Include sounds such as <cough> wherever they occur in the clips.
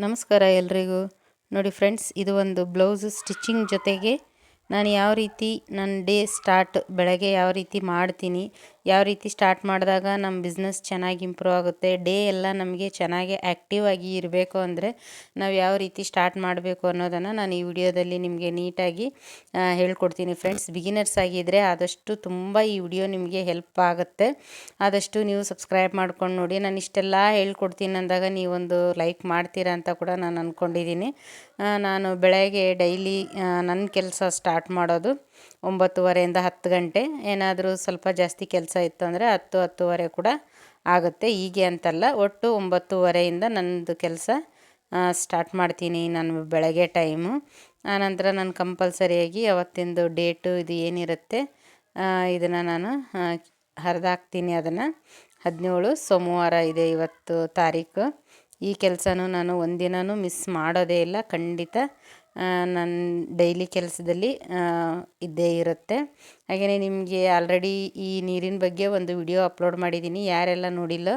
ನಮಸ್ಕಾರ ಎಲ್ರಿಗೂ. ನೋಡಿ ಫ್ರೆಂಡ್ಸ್, ಇದು ಒಂದು ಬ್ಲೌಸ್ ಸ್ಟಿಚಿಂಗ್ ಜೊತೆಗೆ ನಾನು ಯಾವ ರೀತಿ ನನ್ನ ಡೇ ಸ್ಟಾರ್ಟ್, ಬೆಳಗ್ಗೆ ಯಾವ ರೀತಿ ಮಾಡ್ತೀನಿ ಯಾವ ರೀತಿ ಸ್ಟಾರ್ಟ್ ಮಾಡಿದಾಗ ನಮ್ಮ ಬಿಸ್ನೆಸ್ ಚೆನ್ನಾಗಿ ಇಂಪ್ರೂವ್ ಆಗುತ್ತೆ ಡೇ ಎಲ್ಲ ನಮಗೆ ಚೆನ್ನಾಗಿ ಆ್ಯಕ್ಟಿವ್ ಆಗಿ ಇರಬೇಕು ಅಂದರೆ ನಾವು ಯಾವ ರೀತಿ ಸ್ಟಾರ್ಟ್ ಮಾಡಬೇಕು ಅನ್ನೋದನ್ನು ನಾನು ಈ ವಿಡಿಯೋದಲ್ಲಿ ನಿಮಗೆ ನೀಟಾಗಿ ಹೇಳ್ಕೊಡ್ತೀನಿ. ಫ್ರೆಂಡ್ಸ್ ಬಿಗಿನರ್ಸ್ ಆಗಿದ್ದರೆ ಆದಷ್ಟು ತುಂಬ ಈ ವಿಡಿಯೋ ನಿಮಗೆ ಹೆಲ್ಪ್ ಆಗುತ್ತೆ. ಆದಷ್ಟು ನೀವು ಸಬ್ಸ್ಕ್ರೈಬ್ ಮಾಡ್ಕೊಂಡು ನೋಡಿ. ನಾನು ಇಷ್ಟೆಲ್ಲ ಹೇಳ್ಕೊಡ್ತೀನಿ ಅಂದಾಗ ನೀವೊಂದು ಲೈಕ್ ಮಾಡ್ತೀರಾ ಅಂತ ಕೂಡ ನಾನು ಅಂದ್ಕೊಂಡಿದ್ದೀನಿ ನಾನು ಬೆಳಗ್ಗೆ ಡೈಲಿ ನನ್ನ ಕೆಲಸ ಸ್ಟಾರ್ಟ್ ಮಾಡೋದು. ಒಂಬತ್ತುವರೆಯಿಂದ ಹತ್ತು ಗಂಟೆ ಏನಾದರೂ ಸ್ವಲ್ಪ ಜಾಸ್ತಿ ಕೆಲಸ ಇತ್ತು ಅಂದರೆ ಹತ್ತು, ಹತ್ತುವರೆ ಕೂಡ ಆಗುತ್ತೆ. ಹೀಗೆ ಅಂತಲ್ಲ, ಒಟ್ಟು ಒಂಬತ್ತುವರೆಯಿಂದ ನನ್ನದು ಕೆಲಸ ಸ್ಟಾರ್ಟ್ ಮಾಡ್ತೀನಿ ನಾನು ಬೆಳಗ್ಗೆ ಟೈಮು ಆನಂತರ ನಾನು ಕಂಪಲ್ಸರಿಯಾಗಿ ಅವತ್ತಿಂದು ಡೇಟು ಇದು ಏನಿರುತ್ತೆ ಇದನ್ನು ನಾನು ಹರಿದಾಕ್ತೀನಿ ಅದನ್ನು. ಹದಿನೇಳು, ಸೋಮವಾರ ಇದೆ ಇವತ್ತು ತಾರೀಕು. ಈ ಕೆಲಸನೂ ನಾನು ಒಂದಿನವೂ ಮಿಸ್ ಮಾಡೋದೇ ಇಲ್ಲ, ಖಂಡಿತ. ನನ್ನ ಡೈಲಿ ಕೆಲಸದಲ್ಲಿ ಇದ್ದೇ ಇರುತ್ತೆ. ಹಾಗೆಯೇ ನಿಮಗೆ ಆಲ್ರೆಡಿ ಈ ನೀರಿನ ಬಗ್ಗೆ ಒಂದು ವಿಡಿಯೋ ಅಪ್ಲೋಡ್ ಮಾಡಿದ್ದೀನಿ ಯಾರೆಲ್ಲ ನೋಡಿಲ್ಲ,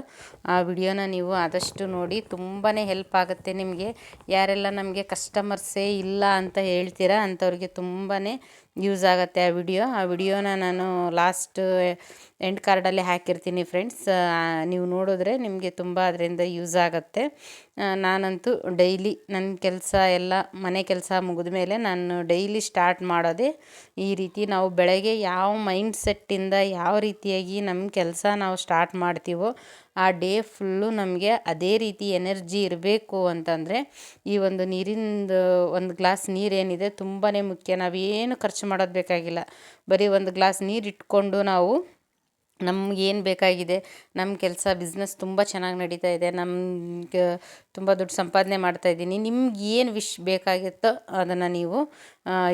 ಆ ವಿಡಿಯೋನ ನೀವು ಆದಷ್ಟು ನೋಡಿ ತುಂಬಾ ಹೆಲ್ಪ್ ಆಗುತ್ತೆ ನಿಮಗೆ. ಯಾರೆಲ್ಲ ನಮಗೆ ಕಸ್ಟಮರ್ಸೇ ಇಲ್ಲ ಅಂತ ಹೇಳ್ತೀರಾ ಅಂಥವ್ರಿಗೆ ತುಂಬಾ ಯೂಸ್ ಆಗುತ್ತೆ ಆ ವಿಡಿಯೋ ಆ ವಿಡಿಯೋನ ನಾನು ಲಾಸ್ಟ್ ಎಂಡ್ ಕಾರ್ಡಲ್ಲಿ ಹಾಕಿರ್ತೀನಿ ಫ್ರೆಂಡ್ಸ್ ನೀವು ನೋಡಿದ್ರೆ ನಿಮಗೆ ತುಂಬ ಅದರಿಂದ ಯೂಸ್ ಆಗುತ್ತೆ. ನಾನಂತೂ ಡೈಲಿ ನನ್ನ ಕೆಲಸ ಎಲ್ಲ, ಮನೆ ಕೆಲಸ ಮುಗಿದ ಮೇಲೆ ನಾನು ಡೈಲಿ ಸ್ಟಾರ್ಟ್ ಮಾಡೋದೇ ಈ ರೀತಿ. ನಾವು ಬೆಳಗ್ಗೆ ಯಾವ ಮೈಂಡ್ ಸೆಟ್ಟಿಂದ ಯಾವ ರೀತಿಯಾಗಿ ನಮ್ಮ ಕೆಲಸ ನಾವು ಸ್ಟಾರ್ಟ್ ಮಾಡ್ತೀವೋ ಆ ಡೇ ಫುಲ್ಲು ನಮಗೆ ಅದೇ ರೀತಿ ಎನರ್ಜಿ ಇರಬೇಕು ಅಂತಂದರೆ ಈ ಒಂದು ನೀರಿಂದು ಒಂದು ಗ್ಲಾಸ್ ನೀರೇನಿದೆ ತುಂಬಾ ಮುಖ್ಯ. ನಾವೇನು ಖರ್ಚು ಮಾಡೋದು ಬೇಕಾಗಿಲ್ಲ. ಬರೀ ಒಂದು ಗ್ಲಾಸ್ ನೀರು ಇಟ್ಕೊಂಡು ನಾವು ನಮಗೇನು ಬೇಕಾಗಿದೆ ನಮ್ಮ ಕೆಲಸ ಬಿಸ್ನೆಸ್ ತುಂಬ ಚೆನ್ನಾಗಿ ನಡೀತಾ ಇದೆ. ನಮಗೆ ತುಂಬ ದುಡ್ಡು ಸಂಪಾದನೆ ಮಾಡ್ತಾಯಿದ್ದೀನಿ ನಿಮ್ಗೆ ಏನು ವಿಶ್ ಬೇಕಾಗಿತ್ತೋ ಅದನ್ನು ನೀವು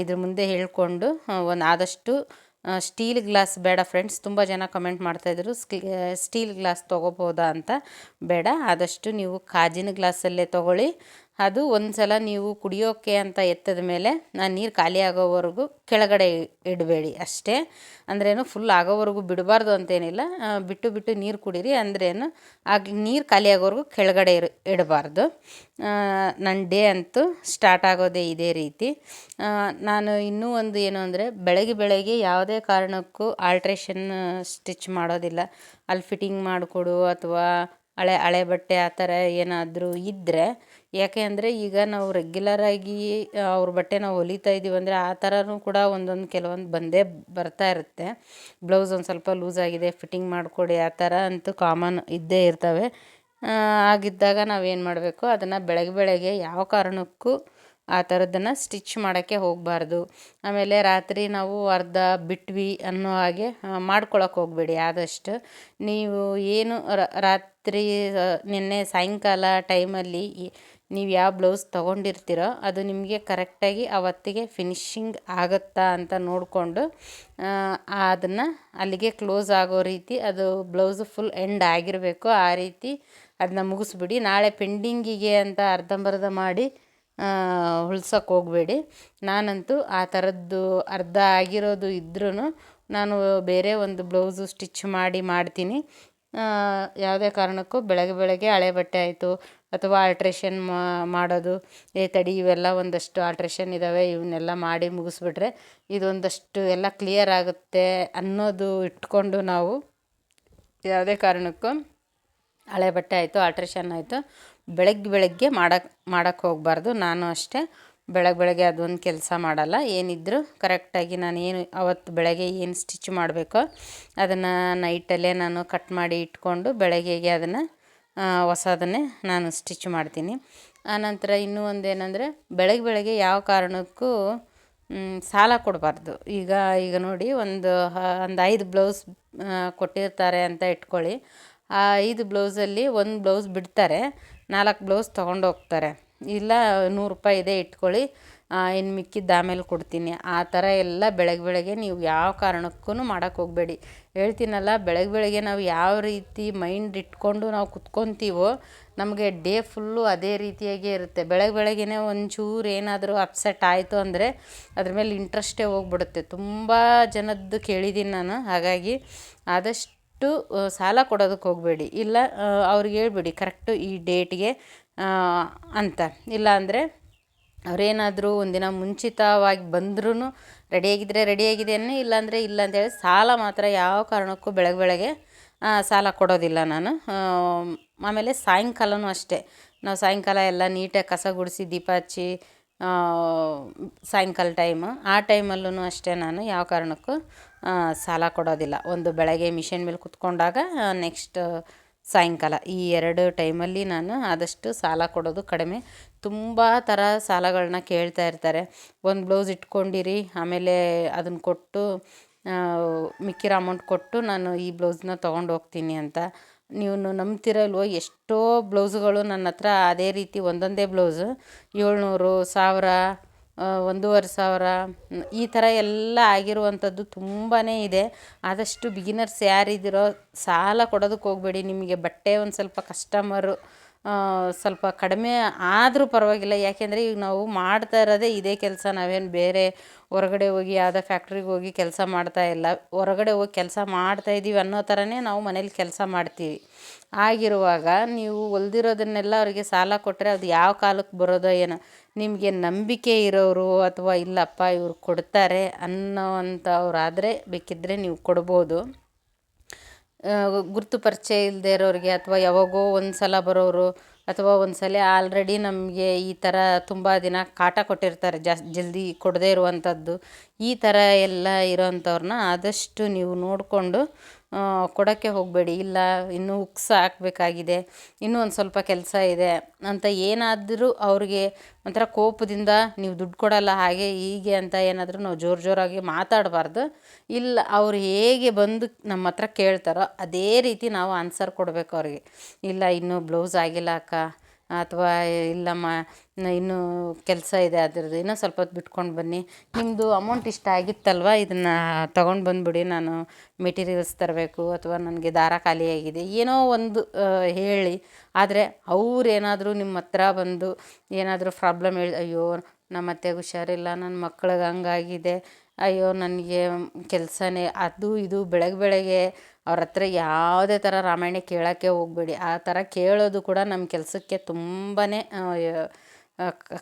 ಇದ್ರ ಮುಂದೆ ಹೇಳಿಕೊಂಡು ಒಂದು ಆದಷ್ಟು ಸ್ಟೀಲ್ ಗ್ಲಾಸ್ ಬೇಡ ಫ್ರೆಂಡ್ಸ್. ತುಂಬ ಜನ ಕಮೆಂಟ್ ಮಾಡ್ತಾಯಿದ್ರು ಸ್ಟೀಲ್ ಗ್ಲಾಸ್ ತೊಗೋಬೋದಾ ಅಂತ. ಬೇಡ, ಆದಷ್ಟು ನೀವು ಕಾಜಿನ ಗ್ಲಾಸಲ್ಲೇ ತೊಗೊಳ್ಳಿ. ಅದು ಒಂದು ಸಲ ನೀವು ಕುಡಿಯೋಕ್ಕೆ ಅಂತ ಎತ್ತದ ಮೇಲೆ ನಾನು ನೀರು ಖಾಲಿ ಆಗೋವರೆಗೂ ಕೆಳಗಡೆ ಇಡಬೇಡಿ ಅಷ್ಟೇ. ಅಂದ್ರೇನು ಫುಲ್ ಆಗೋವರೆಗೂ ಬಿಡಬಾರ್ದು ಅಂತೇನಿಲ್ಲ. ಬಿಟ್ಟು ಬಿಟ್ಟು ನೀರು ಕುಡೀರಿ. ಅಂದ್ರೇನು ಆಗ ನೀರು ಖಾಲಿ ಆಗೋವರೆಗೂ ಕೆಳಗಡೆ ಇರು, ಇಡಬಾರ್ದು. ನನ್ನ ಡೇ ಅಂತೂ ಸ್ಟಾರ್ಟ್ ಆಗೋದೇ ಇದೇ ರೀತಿ. ನಾನು ಇನ್ನೂ ಒಂದು ಏನು ಅಂದರೆ ಬೆಳಗ್ಗೆ ಬೆಳಗ್ಗೆ ಯಾವುದೇ ಕಾರಣಕ್ಕೂ ಆಲ್ಟ್ರೇಷನ್ ಸ್ಟಿಚ್ ಮಾಡೋದಿಲ್ಲ. ಅಲ್ಲಿ ಫಿಟ್ಟಿಂಗ್ ಮಾಡಿಕೊಡು ಅಥವಾ ಹಳೆ ಹಳೆ ಬಟ್ಟೆ ಆ ಥರ ಏನಾದರೂ ಇದ್ದರೆ ಯಾಕೆ ಅಂದರೆ ಈಗ ನಾವು ರೆಗ್ಯುಲರಾಗಿ ಅವ್ರ ಬಟ್ಟೆ ನಾವು ಹೊಲಿತಾ ಇದ್ದೀವಿ ಅಂದರೆ ಆ ಥರನೂ ಕೂಡ ಒಂದೊಂದು ಕೆಲವೊಂದು ಬಂದೇ ಬರ್ತಾ ಇರುತ್ತೆ. ಬ್ಲೌಸ್ ಒಂದು ಸ್ವಲ್ಪ ಲೂಸ್ ಆಗಿದೆ ಫಿಟ್ಟಿಂಗ್ ಮಾಡಿಕೊಡಿ ಆ ಥರ ಅಂತೂ ಕಾಮನ್ ಇದ್ದೇ ಇರ್ತವೆ. ಆಗಿದ್ದಾಗ ನಾವೇನು ಮಾಡಬೇಕು? ಅದನ್ನು ಬೆಳಗ್ಗೆ ಬೆಳಗ್ಗೆ ಯಾವ ಕಾರಣಕ್ಕೂ ಆ ಥರದ್ದನ್ನು ಸ್ಟಿಚ್ ಮಾಡೋಕ್ಕೆ ಹೋಗಬಾರ್ದು. ಆಮೇಲೆ ರಾತ್ರಿ ನಾವು ಅರ್ಧ ಬಿಟ್ವಿ ಅನ್ನೋ ಹಾಗೆ ಮಾಡ್ಕೊಳಕ್ಕೆ ಹೋಗಬೇಡಿ ಆದಷ್ಟು. ನೀವು ಏನು ರಾತ್ರಿ ನಿನ್ನೆ ಸಾಯಂಕಾಲ ಟೈಮಲ್ಲಿ ನೀವು ಯಾವ ಬ್ಲೌಸ್ ತೊಗೊಂಡಿರ್ತೀರೋ ಅದು ನಿಮಗೆ ಕರೆಕ್ಟಾಗಿ ಅವತ್ತಿಗೆ ಫಿನಿಶಿಂಗ್ ಆಗುತ್ತಾ ಅಂತ ನೋಡಿಕೊಂಡು ಅದನ್ನು ಅಲ್ಲಿಗೆ ಕ್ಲೋಸ್ ಆಗೋ ರೀತಿ ಅದು ಬ್ಲೌಸ್ ಫುಲ್ ಎಂಡ್ ಆಗಿರಬೇಕು. ಆ ರೀತಿ ಅದನ್ನ ಮುಗಿಸ್ಬಿಡಿ. ನಾಳೆ ಪೆಂಡಿಂಗಿಗೆ ಅಂತ ಅರ್ಧಂಬರ್ಧ ಮಾಡಿ ಹೊಲ್ಸೋಕೆ ಹೋಗಬೇಡಿ. ನಾನಂತೂ ಆ ಥರದ್ದು ಅರ್ಧ ಆಗಿರೋದು ಇದ್ರೂ ನಾನು ಬೇರೆ ಒಂದು ಬ್ಲೌಸು ಸ್ಟಿಚ್ ಮಾಡಿ ಮಾಡ್ತೀನಿ. ಯಾವುದೇ ಕಾರಣಕ್ಕೂ ಬೆಳಗ್ಗೆ ಬೆಳಗ್ಗೆ ಹಳೆ ಬಟ್ಟೆ ಆಯಿತು ಅಥವಾ ಆಲ್ಟ್ರೇಷನ್ ಮಾಡೋದು, ಏ ತಡಿ ಇವೆಲ್ಲ ಒಂದಷ್ಟು ಆಲ್ಟ್ರೇಷನ್ ಇದ್ದಾವೆ ಇವನ್ನೆಲ್ಲ ಮಾಡಿ ಮುಗಿಸ್ಬಿಟ್ರೆ ಇದೊಂದಷ್ಟು ಎಲ್ಲ ಕ್ಲಿಯರ್ ಆಗುತ್ತೆ ಅನ್ನೋದು ಇಟ್ಕೊಂಡು ನಾವು ಯಾವುದೇ ಕಾರಣಕ್ಕೂ ಹಳೆ ಬಟ್ಟೆ ಆಯಿತು, ಆಲ್ಟ್ರೇಷನ್ ಆಯಿತು ಬೆಳಗ್ಗೆ ಬೆಳಗ್ಗೆ ಮಾಡಕ್ಕೆ ಮಾಡಕ್ಕೆ ಹೋಗಬಾರ್ದು. ನಾನು ಅಷ್ಟೇ ಬೆಳಗ್ಗೆ ಬೆಳಗ್ಗೆ ಅದೊಂದು ಕೆಲಸ ಮಾಡಲ್ಲ. ಏನಿದ್ದರೂ ಕರೆಕ್ಟಾಗಿ ನಾನು ಏನು ಅವತ್ತು ಬೆಳಗ್ಗೆ ಏನು ಸ್ಟಿಚ್ ಮಾಡಬೇಕೋ ಅದನ್ನು ನೈಟಲ್ಲೇ ನಾನು ಕಟ್ ಮಾಡಿ ಇಟ್ಕೊಂಡು ಬೆಳಗ್ಗೆಗೆ ಅದನ್ನು ಹೊಸದನ್ನೇ ನಾನು ಸ್ಟಿಚ್ ಮಾಡ್ತೀನಿ. ಆನಂತರ ಇನ್ನೂ ಒಂದು ಏನಂದರೆ ಬೆಳಗ್ಗೆ ಬೆಳಗ್ಗೆ ಯಾವ ಕಾರಣಕ್ಕೂ ಸಾಲ ಕೊಡಬಾರ್ದು. ಈಗ ಈಗ ನೋಡಿ ಒಂದು ಒಂದು ಐದು ಬ್ಲೌಸ್ ಕೊಟ್ಟಿರ್ತಾರೆ ಅಂತ ಇಟ್ಕೊಳ್ಳಿ. ಆ ಐದು ಬ್ಲೌಸಲ್ಲಿ ಒಂದು ಬ್ಲೌಸ್ ಬಿಡ್ತಾರೆ. ನಾಲ್ಕು ಬ್ಲೌಸ್ ತೊಗೊಂಡು ಹೋಗ್ತಾರೆ. ಇಲ್ಲ, ನೂರು ರೂಪಾಯಿ ಇದೆ ಇಟ್ಕೊಳ್ಳಿ. ಇನ್ನು ಮಿಕ್ಕಿದ್ದು ಆಮೇಲೆ ಕೊಡ್ತೀನಿ. ಆ ಥರ ಎಲ್ಲ ಬೆಳಗ್ಗೆ ಬೆಳಗ್ಗೆ ನೀವು ಯಾವ ಕಾರಣಕ್ಕೂ ಮಾಡಕ್ಕೆ ಹೋಗಬೇಡಿ. ಹೇಳ್ತೀನಲ್ಲ ಬೆಳಗ್ಗೆ ಬೆಳಗ್ಗೆ ನಾವು ಯಾವ ರೀತಿ ಮೈಂಡ್ ಇಟ್ಕೊಂಡು ನಾವು ಕುತ್ಕೊತೀವೋ, ನಮಗೆ ಡೇ ಫುಲ್ಲು ಅದೇ ರೀತಿಯಾಗಿ ಇರುತ್ತೆ. ಬೆಳಗ್ಗೆ ಬೆಳಗ್ಗೆನೇ ಒಂಚೂರು ಏನಾದರೂ ಅಪ್ಸೆಟ್ ಆಯಿತು ಅಂದರೆ ಅದ್ರ ಮೇಲೆ ಇಂಟ್ರೆಸ್ಟೇ ಹೋಗ್ಬಿಡುತ್ತೆ. ತುಂಬ ಜನದ್ದು ಕೇಳಿದ್ದೀನಿ ನಾನು, ಹಾಗಾಗಿ ಆದಷ್ಟು ಸಾಲ ಕೊಡೋದಕ್ಕೆ ಹೋಗಬೇಡಿ. ಇಲ್ಲ ಅವ್ರಿಗೆ ಹೇಳ್ಬಿಡಿ ಕರೆಕ್ಟು ಈ ಡೇಟ್ಗೆ ಅಂತ. ಇಲ್ಲ ಅಂದರೆ ಅವರೇನಾದರೂ ಒಂದಿನ ಮುಂಚಿತವಾಗಿ ಬಂದ್ರೂ ರೆಡಿಯಾಗಿದ್ದರೆ ರೆಡಿಯಾಗಿದೆ ಅನ್ನಿ ಇಲ್ಲಾಂದರೆ ಇಲ್ಲ ಅಂತೇಳಿ ಸಾಲ ಮಾತ್ರ ಯಾವ ಕಾರಣಕ್ಕೂ ಬೆಳಗ್ಗೆ ಬೆಳಗ್ಗೆ ಸಾಲ ಕೊಡೋದಿಲ್ಲ ನಾನು. ಆಮೇಲೆ ಸಾಯಂಕಾಲವೂ ಅಷ್ಟೇ. ನಾವು ಸಾಯಂಕಾಲ ಎಲ್ಲ ನೀಟಾಗಿ ಕಸ ಗುಡಿಸಿ ದೀಪ ಹಚ್ಚಿ ಸಾಯಂಕಾಲ ಟೈಮು ಆ ಟೈಮಲ್ಲೂ ಅಷ್ಟೇ ನಾನು ಯಾವ ಕಾರಣಕ್ಕೂ ಸಾಲ ಕೊಡೋದಿಲ್ಲ. ಒಂದು ಬೆಳಗ್ಗೆ ಮಿಷನ್ ಮೇಲೆ ಕುತ್ಕೊಂಡಾಗ ನೆಕ್ಸ್ಟ್ ಸಾಯಂಕಾಲ ಈ ಎರಡು ಟೈಮಲ್ಲಿ ನಾನು ಆದಷ್ಟು ಸಾಲ ಕೊಡೋದು ಕಡಿಮೆ. ತುಂಬ ಥರ ಸಾಲಗಳನ್ನ ಕೇಳ್ತಾ ಇರ್ತಾರೆ. ಒಂದು ಬ್ಲೌಸ್ ಇಟ್ಕೊಂಡಿರಿ, ಆಮೇಲೆ ಅದನ್ನು ಕೊಟ್ಟು ಮಿಕ್ಕಿರೋ ಅಮೌಂಟ್ ಕೊಟ್ಟು ನಾನು ಈ ಬ್ಲೌಸ್ನ ತೊಗೊಂಡು ಹೋಗ್ತೀನಿ ಅಂತ. ನೀವು ನಂಬ್ತೀರೋ ಇಲ್ವೋ ಎಷ್ಟೋ ಬ್ಲೌಸುಗಳು ನನ್ನ ಹತ್ರ ಅದೇ ರೀತಿ ಒಂದೊಂದೇ ಬ್ಲೌಸು. ಏಳ್ನೂರು, ಸಾವಿರ ಒಂದೂವರೆ ಸಾವಿರ ಈ ಥರ ಎಲ್ಲ ಆಗಿರುವಂಥದ್ದು ತುಂಬಾ ಇದೆ. ಆದಷ್ಟು ಬಿಗಿನರ್ಸ್ ಯಾರಿದ್ದೀರೋ ಸಾಲ ಕೊಡೋದಕ್ಕೆ ಹೋಗಬೇಡಿ. ನಿಮಗೆ ಬಟ್ಟೆ ಒಂದು ಸ್ವಲ್ಪ ಕಸ್ಟಮರು ಸ್ವಲ್ಪ ಕಡಿಮೆ ಆದರೂ ಪರವಾಗಿಲ್ಲ. ಯಾಕೆಂದರೆ ಈಗ ನಾವು ಮಾಡ್ತಾ ಇರೋದೇ ಇದೇ ಕೆಲಸ. ನಾವೇನು ಬೇರೆ ಹೊರಗಡೆ ಹೋಗಿ ಯಾವುದೋ ಫ್ಯಾಕ್ಟ್ರಿಗೆ ಹೋಗಿ ಕೆಲಸ ಮಾಡ್ತಾ ಇಲ್ಲ. ಹೊರಗಡೆ ಹೋಗಿ ಕೆಲಸ ಮಾಡ್ತಾ ಇದ್ದೀವಿ ಅನ್ನೋ ಥರನೇ ನಾವು ಮನೇಲಿ ಕೆಲಸ ಮಾಡ್ತೀವಿ. ಹಾಗಿರುವಾಗ ನೀವು ಹೊಲ್ದಿರೋದನ್ನೆಲ್ಲ ಅವರಿಗೆ ಸಾಲ ಕೊಟ್ಟರೆ ಅದು ಯಾವ ಕಾಲಕ್ಕೆ ಬರೋದೋ ಏನೋ. ನಿಮಗೆ ನಂಬಿಕೆ ಇರೋರು ಅಥವಾ ಇಲ್ಲಪ್ಪ ಇವ್ರು ಕೊಡ್ತಾರೆ ಅನ್ನೋವಂಥವ್ರಾದರೆ ಬೇಕಿದ್ದರೆ ನೀವು ಕೊಡ್ಬೋದು. ಗುರುತು ಪರಿಚಯ ಇಲ್ಲದೆ ಇರೋರಿಗೆ ಅಥವಾ ಯಾವಾಗೋ ಒಂದು ಸಲ ಬರೋರು ಅಥವಾ ಒಂದು ಸಲ ಆಲ್ರೆಡಿ ನಮಗೆ ಈ ಥರ ತುಂಬ ದಿನ ಕಾಟ ಕೊಟ್ಟಿರ್ತಾರೆ, ಜಾಸ್, ಜಲ್ದಿ ಕೊಡದೇ ಇರುವಂಥದ್ದು ಈ ಥರ ಎಲ್ಲ ಇರೋಂಥವ್ರನ್ನ ಆದಷ್ಟು ನೀವು ನೋಡಿಕೊಂಡು ಕೊಡೋಕ್ಕೆ ಹೋಗಬೇಡಿ. ಇಲ್ಲ, ಇನ್ನೂ ಉಕ್ಸ್ ಹಾಕ್ಬೇಕಾಗಿದೆ. ಇನ್ನೂ ಒಂದು ಸ್ವಲ್ಪ ಕೆಲಸ ಇದೆ ಅಂತ ಏನಾದರೂ ಅವ್ರಿಗೆ ಒಂಥರ ಕೋಪದಿಂದ ನೀವು ದುಡ್ಡು ಕೊಡೋಲ್ಲ, ಹಾಗೆ ಹೀಗೆ ಅಂತ ಏನಾದರೂ ನಾವು ಜೋರು ಜೋರಾಗಿ ಮಾತಾಡಬಾರ್ದು. ಇಲ್ಲ, ಅವ್ರು ಹೇಗೆ ಬಂದು ನಮ್ಮ ಹತ್ರ ಕೇಳ್ತಾರೋ ಅದೇ ರೀತಿ ನಾವು ಆನ್ಸರ್ ಕೊಡಬೇಕು ಅವ್ರಿಗೆ. ಇಲ್ಲ, ಇನ್ನೂ ಬ್ಲೌಸ್ ಆಗಿಲ್ಲ ಅಕ್ಕ. ಅಥವಾ ಇಲ್ಲಮ್ಮ ಇನ್ನೂ ಕೆಲಸ ಇದೆ ಅದ್ರದ್ದು, ಇನ್ನೂ ಸ್ವಲ್ಪ ಹೊತ್ತು ಬಿಟ್ಕೊಂಡು ಬನ್ನಿ. ನಿಮ್ಮದು ಅಮೌಂಟ್ ಇಷ್ಟ ಆಗಿತ್ತಲ್ವ? ಇದನ್ನು ತಗೊಂಡು ಬಂದುಬಿಡಿ, ನಾನು ಮೆಟೀರಿಯಲ್ಸ್ ತರಬೇಕು, ಅಥವಾ ನನಗೆ ದಾರ ಖಾಲಿಯಾಗಿದೆ ಏನೋ ಒಂದು ಹೇಳಿ. ಆದರೆ ಅವ್ರೇನಾದರೂ ನಿಮ್ಮ ಹತ್ರ ಬಂದು ಏನಾದರೂ ಪ್ರಾಬ್ಲಮ್ ಹೇಳಿ, ಅಯ್ಯೋ ನಮ್ಮ ಅತ್ತೆಗೆ ಹುಷಾರಿಲ್ಲ ನನ್ನ ಮಕ್ಳಿಗೆ ಹಂಗಾಗಿದೆ, ಅಯ್ಯೋ, ನನಗೆ ಕೆಲಸನೇ, ಅದು ಇದು ಬೆಳಗ್ಗೆ ಬೆಳಗ್ಗೆ ಅವ್ರ ಹತ್ರ ಯಾವುದೇ ಥರ ರಾಮಾಯಣ ಕೇಳೋಕ್ಕೆ ಹೋಗಬೇಡಿ. ಆ ಥರ ಕೇಳೋದು ಕೂಡ ನಮ್ಮ ಕೆಲಸಕ್ಕೆ ತುಂಬಾ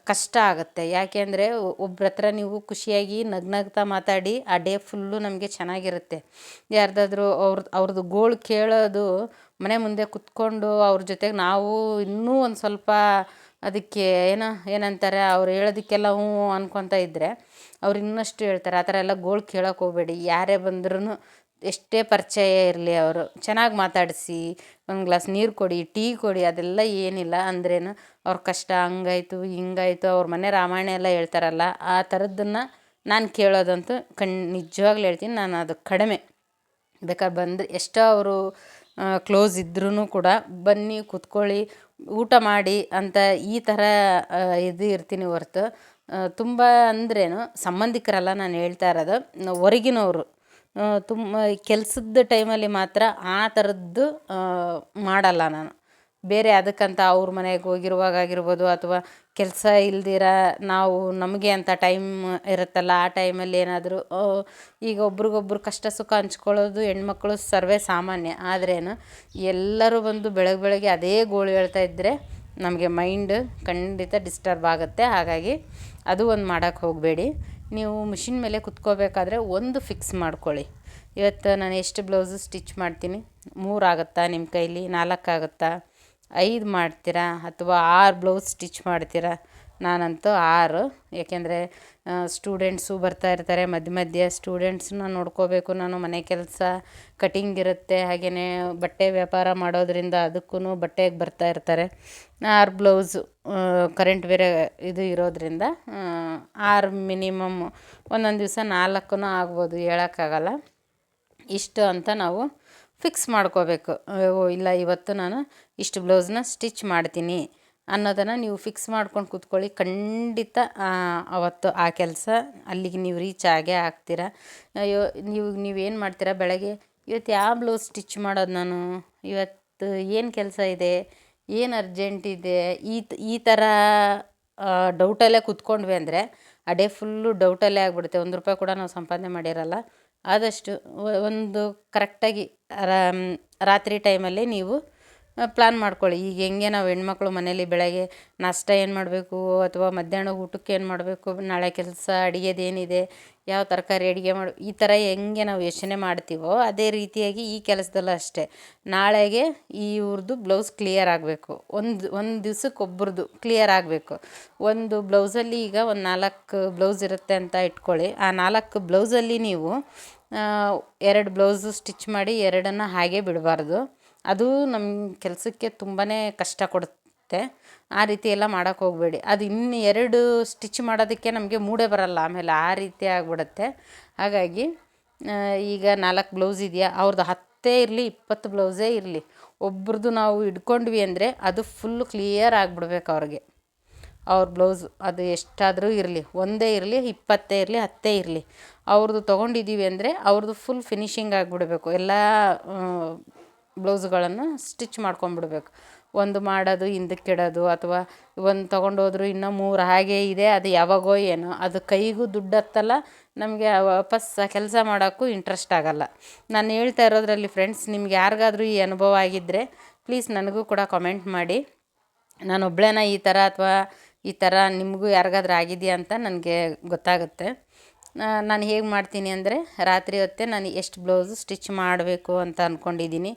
ಕಷ್ಟ ಆಗುತ್ತೆ. ಯಾಕೆ ಅಂದರೆ ಒಬ್ರ ಹತ್ರ ನೀವು ಖುಷಿಯಾಗಿ ನಗು ನಗ್ತಾ ಮಾತಾಡಿ, ಆ ಡೇ ಫುಲ್ಲು ನಮಗೆ ಚೆನ್ನಾಗಿರುತ್ತೆ. ಯಾರ್ದಾದ್ರೂ ಅವ್ರ ಅವ್ರದ್ದು ಗೋಳು ಕೇಳೋದು, ಮನೆ ಮುಂದೆ ಕುತ್ಕೊಂಡು ಅವ್ರ ಜೊತೆಗೆ ನಾವು ಇನ್ನೂ ಒಂದು ಸ್ವಲ್ಪ ಅದಕ್ಕೆ ಏನೋ, ಏನಂತಾರೆ, ಅವ್ರು ಹೇಳೋದಕ್ಕೆಲ್ಲ ಹ್ಞೂ ಅನ್ಕೊತಾ ಇದ್ದರೆ ಅವ್ರು ಇನ್ನಷ್ಟು ಹೇಳ್ತಾರೆ. ಆ ಥರ ಎಲ್ಲ ಗೋಳು ಕೇಳೋಕೆ ಹೋಗಬೇಡಿ. ಯಾರೇ ಬಂದ್ರೂ ಎಷ್ಟೇ ಪರಿಚಯ ಇರಲಿ ಅವರು, ಚೆನ್ನಾಗಿ ಮಾತಾಡಿಸಿ, ಒಂದು ಗ್ಲಾಸ್ ನೀರು ಕೊಡಿ, ಟೀ ಕೊಡಿ, ಅದೆಲ್ಲ ಏನಿಲ್ಲ. ಅಂದ್ರೇನು ಅವ್ರ ಕಷ್ಟ ಹಂಗಾಯ್ತು, ಹಿಂಗಾಯ್ತು, ಅವ್ರ ಮನೆ ರಾಮಾಯಣ ಎಲ್ಲ ಹೇಳ್ತಾರಲ್ಲ, ಆ ಥರದ್ದನ್ನು ನಾನು ಕೇಳೋದಂತೂ ಕಣ್, ನಿಜವಾಗ್ಲೂ ಹೇಳ್ತೀನಿ, ನಾನು ಅದು ಕಡಿಮೆ. ಬೇಕಾದ್ರೆ ಬಂದು ಎಷ್ಟೋ ಅವರು ಕ್ಲೋಸ್ ಇದ್ರೂ ಕೂಡ ಬನ್ನಿ, ಕೂತ್ಕೊಳ್ಳಿ, ಊಟ ಮಾಡಿ ಅಂತ ಈ ಥರ ಇದು ಇರ್ತೀನಿ ಹೊರ್ತು. ತುಂಬ ಅಂದ್ರೇನು ಸಂಬಂಧಿಕರಲ್ಲ ನಾನು ಹೇಳ್ತಾ ಇರೋದು ಹೊರಗಿನವ್ರು. ತುಂಬ ಕೆಲಸದ ಟೈಮಲ್ಲಿ ಮಾತ್ರ ಆ ಥರದ್ದು ಮಾಡಲ್ಲ ನಾನು. ಬೇರೆ ಅದಕ್ಕಂತ ಅವ್ರ ಮನೆಗೆ ಹೋಗಿರುವಾಗ ಆಗಿರ್ಬೋದು ಅಥವಾ ಕೆಲಸ ಇಲ್ದಿರ, ನಾವು ನಮಗೆ ಅಂತ ಟೈಮ್ ಇರುತ್ತಲ್ಲ, ಆ ಟೈಮಲ್ಲಿ ಏನಾದರೂ ಈಗ ಒಬ್ರಿಗೊಬ್ರು ಕಷ್ಟ ಸುಖ ಹಂಚ್ಕೊಳ್ಳೋದು ಹೆಣ್ಮಕ್ಳು ಸರ್ವೇ ಸಾಮಾನ್ಯ. ಆದ್ರೇನು ಎಲ್ಲರೂ ಬಂದು ಬೆಳಗ್ಗೆ ಬೆಳಗ್ಗೆ ಅದೇ ಗೋಳು ಹೇಳ್ತಾ ಇದ್ದರೆ ನಮಗೆ ಮೈಂಡ್ ಖಂಡಿತ ಡಿಸ್ಟರ್ಬ್ ಆಗುತ್ತೆ. ಹಾಗಾಗಿ ಅದು ಒಂದು ಮಾಡೋಕ್ಕೆ ಹೋಗಬೇಡಿ. ನೀವು ಮಿಷಿನ್ ಮೇಲೆ ಕುತ್ಕೋಬೇಕಾದ್ರೆ ಒಂದು ಫಿಕ್ಸ್ ಮಾಡ್ಕೊಳ್ಳಿ. ಇವತ್ತು ನಾನು ಎಷ್ಟು ಬ್ಲೌಸು ಸ್ಟಿಚ್ ಮಾಡ್ತೀನಿ? ಮೂರು ಆಗುತ್ತಾ ನಿಮ್ಮ ಕೈಲಿ? ನಾಲ್ಕು ಆಗುತ್ತಾ? ಐದು ಮಾಡ್ತೀರಾ? ಅಥವಾ ಆರು ಬ್ಲೌಸ್ ಸ್ಟಿಚ್ ಮಾಡ್ತೀರಾ? ನಾನಂತೂ ಆರು. ಏಕೆಂದರೆ ಸ್ಟೂಡೆಂಟ್ಸು ಬರ್ತಾ ಇರ್ತಾರೆ, ಮಧ್ಯ ಮಧ್ಯೆ ಸ್ಟೂಡೆಂಟ್ಸನ್ನ ನೋಡ್ಕೋಬೇಕು. ನಾನು ಮನೆ ಕೆಲಸ ಕಟಿಂಗ್ ಇರುತ್ತೆ ಹಾಗೆಯೇ ಬಟ್ಟೆ ವ್ಯಾಪಾರ ಮಾಡೋದರಿಂದ ಅದಕ್ಕೂ ಬಟ್ಟೆಗೆ ಬರ್ತಾ ಇರ್ತಾರೆ. ಆರು ಬ್ಲೌಸು ಕರೆಂಟ್ ಬೇರೆ ಇದು ಇರೋದರಿಂದ ಆರು ಮಿನಿಮಮ್ ಒಂದೊಂದು ದಿವಸ ನಾಲ್ಕು ಆಗ್ಬೋದು, ಹೇಳೋಕ್ಕಾಗಲ್ಲ. ಇಷ್ಟು ಅಂತ ನಾವು ಫಿಕ್ಸ್ ಮಾಡ್ಕೋಬೇಕು. ಇಲ್ಲ, ಇವತ್ತು ನಾನು ಇಷ್ಟು ಬ್ಲೌಸ್ನ ಸ್ಟಿಚ್ ಮಾಡ್ತೀನಿ. ಅನ್ನೋದನ್ನು ನೀವು ಫಿಕ್ಸ್ ಮಾಡ್ಕೊಂಡು ಕೂತ್ಕೊಳ್ಳಿ. ಖಂಡಿತ ಅವತ್ತು ಆ ಕೆಲಸ ಅಲ್ಲಿಗೆ ನೀವು ರೀಚ್ ಆಗೇ ಆಗ್ತೀರ. ಅಯ್ಯೋ, ನೀವು ನೀವೇನು ಮಾಡ್ತೀರಾ? ಬೆಳಗ್ಗೆ ಇವತ್ತು ಯಾವ ಬ್ಲೌಸ್ ಸ್ಟಿಚ್ ಮಾಡೋದು ನಾನು? ಇವತ್ತು ಏನು ಕೆಲಸ ಇದೆ? ಏನು ಅರ್ಜೆಂಟ್ ಇದೆ? ಈ ಈ ಥರ ಡೌಟಲ್ಲೇ ಕೂತ್ಕೊಂಡ್ವಿ ಅಂದರೆ ಅಡೇ ಫುಲ್ಲು ಡೌಟಲ್ಲೇ ಆಗಿಬಿಡುತ್ತೆ. ಒಂದು ರೂಪಾಯಿ ಕೂಡ ನಾವು ಸಂಪಾದನೆ ಮಾಡಿರಲ್ಲ. ಆದಷ್ಟು ಒಂದು ಕರೆಕ್ಟಾಗಿ ರಾತ್ರಿ ಟೈಮಲ್ಲಿ ನೀವು ಪ್ಲ್ಯಾನ್ ಮಾಡ್ಕೊಳ್ಳಿ. ಈಗ ಹೆಂಗೆ ನಾವು ಹೆಣ್ಮಕ್ಳು ಮನೇಲಿ ಬೆಳಗ್ಗೆ ನಾಷ್ಟ ಏನು ಮಾಡಬೇಕು ಅಥವಾ ಮಧ್ಯಾಹ್ನ ಊಟಕ್ಕೆ ಏನು ಮಾಡಬೇಕು, ನಾಳೆ ಕೆಲಸ ಅಡುಗೆದೇನಿದೆ ಯಾವ ತರಕಾರಿ ಅಡುಗೆ ಮಾಡಿ, ಈ ಥರ ಹೆಂಗೆ ನಾವು ಯೋಚನೆ ಮಾಡ್ತೀವೋ ಅದೇ ರೀತಿಯಾಗಿ ಈ ಕೆಲಸದಲ್ಲೂ ಅಷ್ಟೇ. ನಾಳೆಗೆ ಇವ್ರದ್ದು ಬ್ಲೌಸ್ ಕ್ಲಿಯರ್ ಆಗಬೇಕು. ಒಂದು ಒಂದು ದಿವ್ಸಕ್ಕೆ ಒಬ್ರದ್ದು ಕ್ಲಿಯರ್ ಆಗಬೇಕು. ಒಂದು ಬ್ಲೌಸಲ್ಲಿ ಈಗ ಒಂದು ನಾಲ್ಕು ಬ್ಲೌಸ್ ಇರುತ್ತೆ ಅಂತ ಇಟ್ಕೊಳ್ಳಿ. ಆ ನಾಲ್ಕು ಬ್ಲೌಸಲ್ಲಿ ನೀವು ಎರಡು ಬ್ಲೌಸು ಸ್ಟಿಚ್ ಮಾಡಿ ಎರಡನ್ನು ಹಾಗೆ ಬಿಡಬಾರ್ದು. ಅದು ನಮ್ಮ ಕೆಲಸಕ್ಕೆ ತುಂಬಾ ಕಷ್ಟ ಕೊಡುತ್ತೆ. ಆ ರೀತಿ ಎಲ್ಲ ಮಾಡೋಕ್ಕೆ ಹೋಗಬೇಡಿ. ಅದು ಇನ್ನು ಎರಡು ಸ್ಟಿಚ್ ಮಾಡೋದಕ್ಕೆ ನಮಗೆ ಮೂಡೆ ಬರೋಲ್ಲ. ಆಮೇಲೆ ಆ ರೀತಿ ಆಗಿಬಿಡುತ್ತೆ. ಹಾಗಾಗಿ ಈಗ ನಾಲ್ಕು ಬ್ಲೌಸ್ ಇದೆಯಾ? ಅವ್ರದ್ದು ಹತ್ತೇ ಇರಲಿ, ಇಪ್ಪತ್ತು ಬ್ಲೌಸೇ ಇರಲಿ. ಒಬ್ರದ್ದು ನಾವು ಹಿಡ್ಕೊಂಡ್ವಿ ಅಂದರೆ ಅದು ಫುಲ್ಲು ಕ್ಲಿಯರ್ ಆಗಿಬಿಡ್ಬೇಕು ಅವ್ರಿಗೆ. ಅವ್ರ ಬ್ಲೌಸು ಅದು ಎಷ್ಟಾದರೂ ಇರಲಿ. ಒಂದೇ ಇರಲಿ, ಇಪ್ಪತ್ತೇ ಇರಲಿ, ಹತ್ತೇ ಇರಲಿ. ಅವ್ರದ್ದು ತೊಗೊಂಡಿದ್ದೀವಿ ಅಂದರೆ ಅವ್ರದ್ದು ಫುಲ್ ಫಿನಿಶಿಂಗ್ ಆಗಿಬಿಡ್ಬೇಕು. ಎಲ್ಲ ಬ್ಲೌಸ್ಗಳನ್ನು ಸ್ಟಿಚ್ ಮಾಡ್ಕೊಂಬಿಡ್ಬೇಕು. ಒಂದು ಮಾಡೋದು, ಹಿಂದಕ್ಕೆ ಇಡೋದು ಅಥವಾ ಒಂದು ತೊಗೊಂಡೋದ್ರು ಇನ್ನೂ ಮೂರು ಹಾಗೆ ಇದೆ, ಅದು ಯಾವಾಗೋ ಏನೋ. ಅದು ಕೈಗೂ ದುಡ್ಡು ಹತ್ತಲ್ಲ, ನಮಗೆ ವಾಪಸ್ ಕೆಲಸ ಮಾಡೋಕ್ಕೂ ಇಂಟ್ರೆಸ್ಟ್ ಆಗೋಲ್ಲ. ನಾನು ಹೇಳ್ತಾ ಇರೋದ್ರಲ್ಲಿ ಫ್ರೆಂಡ್ಸ್ ನಿಮ್ಗೆ ಯಾರಿಗಾದ್ರೂ ಈ ಅನುಭವ ಆಗಿದ್ದರೆ ಪ್ಲೀಸ್ ನನಗೂ ಕೂಡ ಕಮೆಂಟ್ ಮಾಡಿ. ನಾನು ಒಬ್ಳೇನ ಈ ಥರ ಅಥವಾ ಈ ಥರ ನಿಮಗೂ ಯಾರಿಗಾದ್ರೂ ಆಗಿದೆಯಾ ಅಂತ ನನಗೆ ಗೊತ್ತಾಗುತ್ತೆ. ನಾನು ಹೇಗೆ ಮಾಡ್ತೀನಿ ಅಂದರೆ ರಾತ್ರಿ ಹೊತ್ತೇ ನಾನು ಎಷ್ಟು ಬ್ಲೌಸು ಸ್ಟಿಚ್ ಮಾಡಬೇಕು ಅಂತ ಅಂದ್ಕೊಂಡಿದ್ದೀನಿ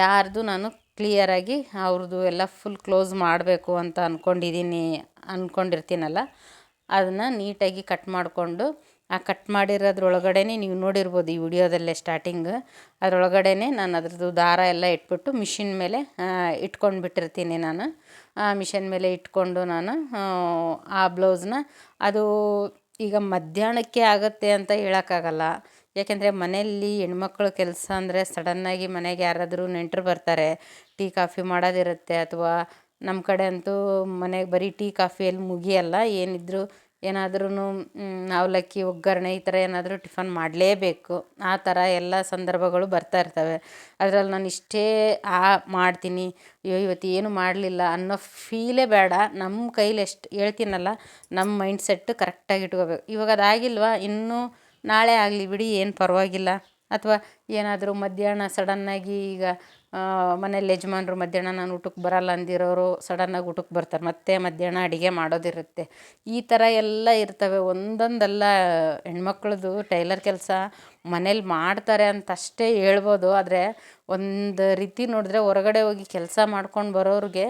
ಯಾರ್ದು ನಾನು ಕ್ಲಿಯರಾಗಿ ಅವ್ರದ್ದು ಎಲ್ಲ ಫುಲ್ ಕ್ಲೋಸ್ ಮಾಡಬೇಕು ಅಂತ ಅಂದ್ಕೊಂಡಿದ್ದೀನಿ ಅಂದ್ಕೊಂಡಿರ್ತೀನಲ್ಲ ಅದನ್ನು ನೀಟಾಗಿ ಕಟ್ ಮಾಡಿಕೊಂಡು, ಆ ಕಟ್ ಮಾಡಿರೋದ್ರೊಳಗಡೆ ನೀವು ನೋಡಿರ್ಬೋದು ಈ ವಿಡಿಯೋದಲ್ಲೇ ಸ್ಟಾರ್ಟಿಂಗ್ ಅದರೊಳಗಡೆ ನಾನು ಅದ್ರದ್ದು ದಾರ ಎಲ್ಲ ಇಟ್ಬಿಟ್ಟು ಮಿಷಿನ್ ಮೇಲೆ ಇಟ್ಕೊಂಡು ಬಿಟ್ಟಿರ್ತೀನಿ ನಾನು. ಆ ಮಿಷಿನ್ ಮೇಲೆ ಇಟ್ಕೊಂಡು ನಾನು ಆ ಬ್ಲೌಸ್ನ, ಅದು ಈಗ ಮಧ್ಯಾಹ್ನಕ್ಕೆ ಆಗುತ್ತೆ ಅಂತ ಹೇಳೋಕ್ಕಾಗಲ್ಲ. ಯಾಕೆಂದರೆ ಮನೆಯಲ್ಲಿ ಹೆಣ್ಮಕ್ಳು ಕೆಲಸ ಅಂದರೆ ಸಡನ್ನಾಗಿ ಮನೆಗೆ ಯಾರಾದರೂ ನೆಂಟರು ಬರ್ತಾರೆ. ಟೀ, ಕಾಫಿ ಮಾಡೋದಿರುತ್ತೆ ಅಥವಾ ನಮ್ಮ ಕಡೆ ಅಂತೂ ಮನೆಗೆ ಬರೀ ಟೀ ಕಾಫಿಯಲ್ಲಿ ಮುಗಿಯೋಲ್ಲ. ಏನಿದ್ರೂ ಏನಾದ್ರೂ ಅವಲಕ್ಕಿ ಒಗ್ಗರಣೆ ಈ ಥರ ಏನಾದರೂ ಟಿಫನ್ ಮಾಡಲೇಬೇಕು. ಆ ಥರ ಎಲ್ಲ ಸಂದರ್ಭಗಳು ಬರ್ತಾ ಇರ್ತವೆ. ಅದ್ರಲ್ಲಿ ನಾನು ಇಷ್ಟೇ, ಆ ಮಾಡ್ತೀನಿ. ಅಯ್ಯೋ, ಇವತ್ತು ಏನು ಮಾಡಲಿಲ್ಲ ಅನ್ನೋ ಫೀಲೇ ಬೇಡ. ನಮ್ಮ ಕೈಲಿ ಎಷ್ಟು, ಹೇಳ್ತೀನಲ್ಲ ನಮ್ಮ ಮೈಂಡ್ ಸೆಟ್ ಕರೆಕ್ಟಾಗಿ ಇಟ್ಕೋಬೇಕು. ಇವಾಗ ಅದಾಗಿಲ್ವಾ? ಇನ್ನೂ ನಾಳೆ ಆಗಲಿ ಬಿಡಿ, ಏನು ಪರವಾಗಿಲ್ಲ. ಅಥವಾ ಏನಾದರೂ ಮಧ್ಯಾಹ್ನ ಸಡನ್ನಾಗಿ ಈಗ ಮನೇಲಿ ಯಜಮಾನ್ರು ಮಧ್ಯಾಹ್ನ ನಾನು ಊಟಕ್ಕೆ ಬರಲ್ಲ ಅಂದಿರೋರು ಸಡನ್ನಾಗಿ ಊಟಕ್ಕೆ ಬರ್ತಾರೆ. ಮತ್ತೆ ಮಧ್ಯಾಹ್ನ ಅಡುಗೆ ಮಾಡೋದಿರುತ್ತೆ. ಈ ಥರ ಎಲ್ಲ ಇರ್ತವೆ. ಒಂದೊಂದಲ್ಲ, ಹೆಣ್ಮಕ್ಳದ್ದು ಟೈಲರ್ ಕೆಲಸ ಮನೇಲಿ ಮಾಡ್ತಾರೆ ಅಂತ ಅಷ್ಟೇ ಹೇಳ್ಬೋದು. ಆದರೆ ಒಂದು ರೀತಿ ನೋಡಿದ್ರೆ ಹೊರಗಡೆ ಹೋಗಿ ಕೆಲಸ ಮಾಡ್ಕೊಂಡು ಬರೋರಿಗೆ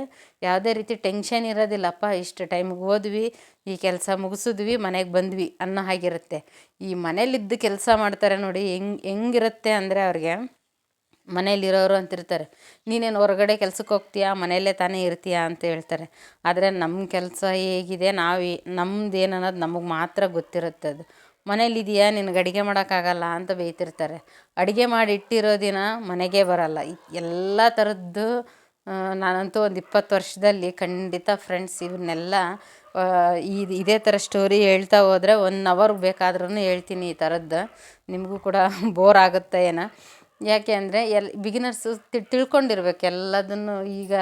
ಯಾವುದೇ ರೀತಿ ಟೆನ್ಷನ್ ಇರೋದಿಲ್ಲಪ್ಪ ಇಷ್ಟು ಟೈಮ್ಗೆ ಹೋದ್ವಿ, ಈ ಕೆಲಸ ಮುಗಿಸಿದ್ವಿ, ಮನೆಗೆ ಬಂದ್ವಿ ಅನ್ನೋ ಹಾಗಿರುತ್ತೆ. ಈ ಮನೇಲಿದ್ದು ಕೆಲಸ ಮಾಡ್ತಾರೆ ನೋಡಿ, ಹೆಂಗೆ, ಹೆಂಗಿರುತ್ತೆ ಅಂದರೆ ಅವ್ರಿಗೆ ಮನೇಲಿರೋರು ಅಂತಿರ್ತಾರೆ, ನೀನೇನು ಹೊರಗಡೆ ಕೆಲ್ಸಕ್ಕೆ ಹೋಗ್ತೀಯಾ, ಮನೆಯಲ್ಲೇ ತಾನೇ ಇರ್ತೀಯಾ ಅಂತ ಹೇಳ್ತಾರೆ. ಆದರೆ ನಮ್ಮ ಕೆಲಸ ಹೇಗಿದೆ, ನಾವು ನಮ್ದು ಏನು ಅನ್ನೋದು ನಮಗೆ ಮಾತ್ರ ಗೊತ್ತಿರುತ್ತೆ ಅದು. ಮನೇಲಿದೆಯಾ ನಿನಗೆ ಅಡುಗೆ ಮಾಡೋಕ್ಕಾಗಲ್ಲ ಅಂತ ಬೈತಿರ್ತಾರೆ ಅಡುಗೆ ಮಾಡಿ ಇಟ್ಟಿರೋ ದಿನ ಮನೆಗೆ ಬರೋಲ್ಲ. ಎಲ್ಲ ಥರದ್ದು ನಾನಂತೂ ಒಂದು ಇಪ್ಪತ್ತು ವರ್ಷದಲ್ಲಿ ಖಂಡಿತ ಫ್ರೆಂಡ್ಸ್ ಇವನ್ನೆಲ್ಲ ಇದು ಇದೇ ಥರ ಸ್ಟೋರಿ ಹೇಳ್ತಾ ಹೋದರೆ ಒನ್ ಅವರ್ ಬೇಕಾದ್ರೂ ಹೇಳ್ತೀನಿ ಈ ಥರದ್ದು ನಿಮಗೂ ಕೂಡ <laughs> ಬೋರ್ ಆಗುತ್ತೆ ಏನೋ ಯಾಕೆ ಅಂದರೆ ಎಲ್ ಬಿಗಿನರ್ಸು ತಿಳ್ಕೊಂಡಿರ್ಬೇಕು ಎಲ್ಲದನ್ನು. ಈಗ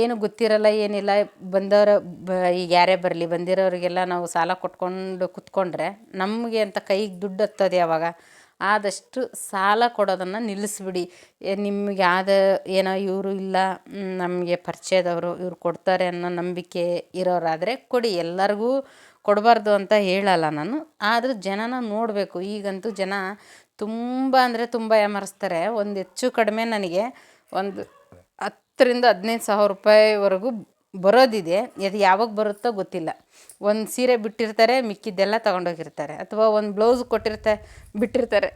ಏನು ಗೊತ್ತಿರಲ್ಲ, ಏನಿಲ್ಲ. ಬಂದವರು ಬ, ಈಗ ಯಾರೇ ಬರಲಿ, ಬಂದಿರೋರಿಗೆಲ್ಲ ನಾವು ಸಾಲ ಕೊಟ್ಕೊಂಡು ಕೂತ್ಕೊಂಡ್ರೆ ನಮಗೆ ಅಂತ ಕೈಗೆ ದುಡ್ಡು ಹತ್ತದೆ ಯಾವಾಗ? ಆದಷ್ಟು ಸಾಲ ಕೊಡೋದನ್ನು ನಿಲ್ಲಿಸ್ಬಿಡಿ. ನಿಮಗೆ ಆದ, ಏನೋ ಇವರು ಇಲ್ಲ ನಮಗೆ ಪರಿಚಯದವರು, ಇವ್ರು ಕೊಡ್ತಾರೆ ಅನ್ನೋ ನಂಬಿಕೆ ಇರೋರಾದರೆ ಕೊಡಿ. ಎಲ್ಲರಿಗೂ ಕೊಡಬಾರ್ದು ಅಂತ ಹೇಳಲ್ಲ ನಾನು. ಆದರೂ ಜನನ ನೋಡಬೇಕು. ಈಗಂತೂ ಜನ ತುಂಬ ಅಂದರೆ ತುಂಬ ಯಾಮಾರಿಸ್ತಾರೆ. ಒಂದು ಹೆಚ್ಚು ಕಡಿಮೆ ನನಗೆ ಒಂದು ಹತ್ತರಿಂದ ಹದಿನೈದು ಸಾವಿರ ರೂಪಾಯಿವರೆಗೂ ಬರೋದಿದೆ. ಅದು ಯಾವಾಗ ಬರುತ್ತೋ ಗೊತ್ತಿಲ್ಲ. ಒಂದು ಸೀರೆ ಬಿಟ್ಟಿರ್ತಾರೆ, ಮಿಕ್ಕಿದ್ದೆಲ್ಲ ತೊಗೊಂಡೋಗಿರ್ತಾರೆ. ಅಥವಾ ಒಂದು ಬ್ಲೌಸ್ ಕೊಟ್ಟಿರ್ತಾರೆ ಬಿಟ್ಟಿರ್ತಾರೆ,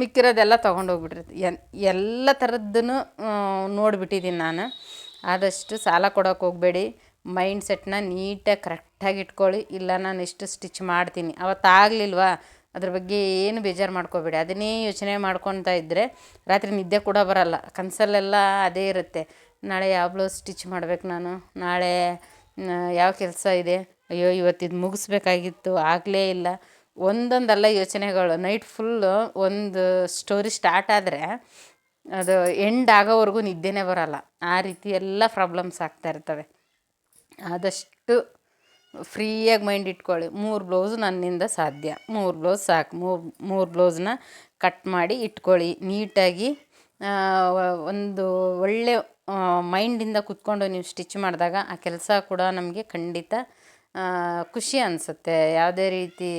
ಮಿಕ್ಕಿರೋದೆಲ್ಲ ತೊಗೊಂಡೋಗ್ಬಿಟ್ಟಿರ್ತ. ಎನ್, ಎಲ್ಲ ಥರದ್ದನ್ನು ನೋಡಿಬಿಟ್ಟಿದ್ದೀನಿ ನಾನು. ಆದಷ್ಟು ಸಾಲ ಕೊಡೋಕೆ ಹೋಗಬೇಡಿ. ಮೈಂಡ್ ಸೆಟ್ನ ನೀಟಾಗಿ ಕರೆಕ್ಟಾಗಿ ಇಟ್ಕೊಳ್ಳಿ. ಇಲ್ಲ ನಾನು ಇಷ್ಟು ಸ್ಟಿಚ್ ಮಾಡ್ತೀನಿ. ಅವತ್ತು ಆಗಲಿಲ್ವಾ ಅದ್ರ ಬಗ್ಗೆ ಏನು ಬೇಜಾರು ಮಾಡ್ಕೋಬೇಡಿ. ಅದನ್ನೇ ಯೋಚನೆ ಮಾಡ್ಕೊತಾ ಇದ್ದರೆ ರಾತ್ರಿ ನಿದ್ದೆ ಕೂಡ ಬರೋಲ್ಲ. ಕನಸಲ್ಲೆಲ್ಲ ಅದೇ ಇರುತ್ತೆ. ನಾಳೆ ಯಾವ ಬ್ಲೌಸ್ ಸ್ಟಿಚ್ ಮಾಡ್ಬೇಕು ನಾನು? ನಾಳೆ ಯಾವ ಕೆಲಸ ಇದೆ? ಅಯ್ಯೋ, ಇವತ್ತಿದು ಮುಗಿಸ್ಬೇಕಾಗಿತ್ತು. ಆಗಲೇ ಇಲ್ಲ. ಒಂದೊಂದಲ್ಲ ಯೋಚನೆಗಳು. ನೈಟ್ ಫುಲ್ಲು ಒಂದು ಸ್ಟೋರಿ ಸ್ಟಾರ್ಟ್ ಆದರೆ ಅದು ಎಂಡ್ ಆಗೋವರೆಗೂ ನಿದ್ದೆನೇ ಬರೋಲ್ಲ. ಆ ರೀತಿ ಎಲ್ಲ ಪ್ರಾಬ್ಲಮ್ಸ್ ಆಗ್ತಾ ಇರ್ತವೆ. ಆದಷ್ಟು ಫ್ರೀಯಾಗಿ ಮೈಂಡ್ ಇಟ್ಕೊಳ್ಳಿ. ಮೂರು ಬ್ಲೌಸ್ ನನ್ನಿಂದ ಸಾಧ್ಯ. ಮೂರು ಬ್ಲೌಸ್ ಸಾಕು. ಮೂರು ಮೂರು ಬ್ಲೌಸ್ನ ಕಟ್ ಮಾಡಿ ಇಟ್ಕೊಳ್ಳಿ. ನೀಟಾಗಿ ಒಂದು ಒಳ್ಳೆ ಮೈಂಡಿಂದ ಕುತ್ಕೊಂಡು ನೀವು ಸ್ಟಿಚ್ ಮಾಡಿದಾಗ ಆ ಕೆಲಸ ಕೂಡ ನಮಗೆ ಖಂಡಿತ ಖುಷಿ ಅನಿಸುತ್ತೆ. ಯಾವುದೇ ರೀತಿ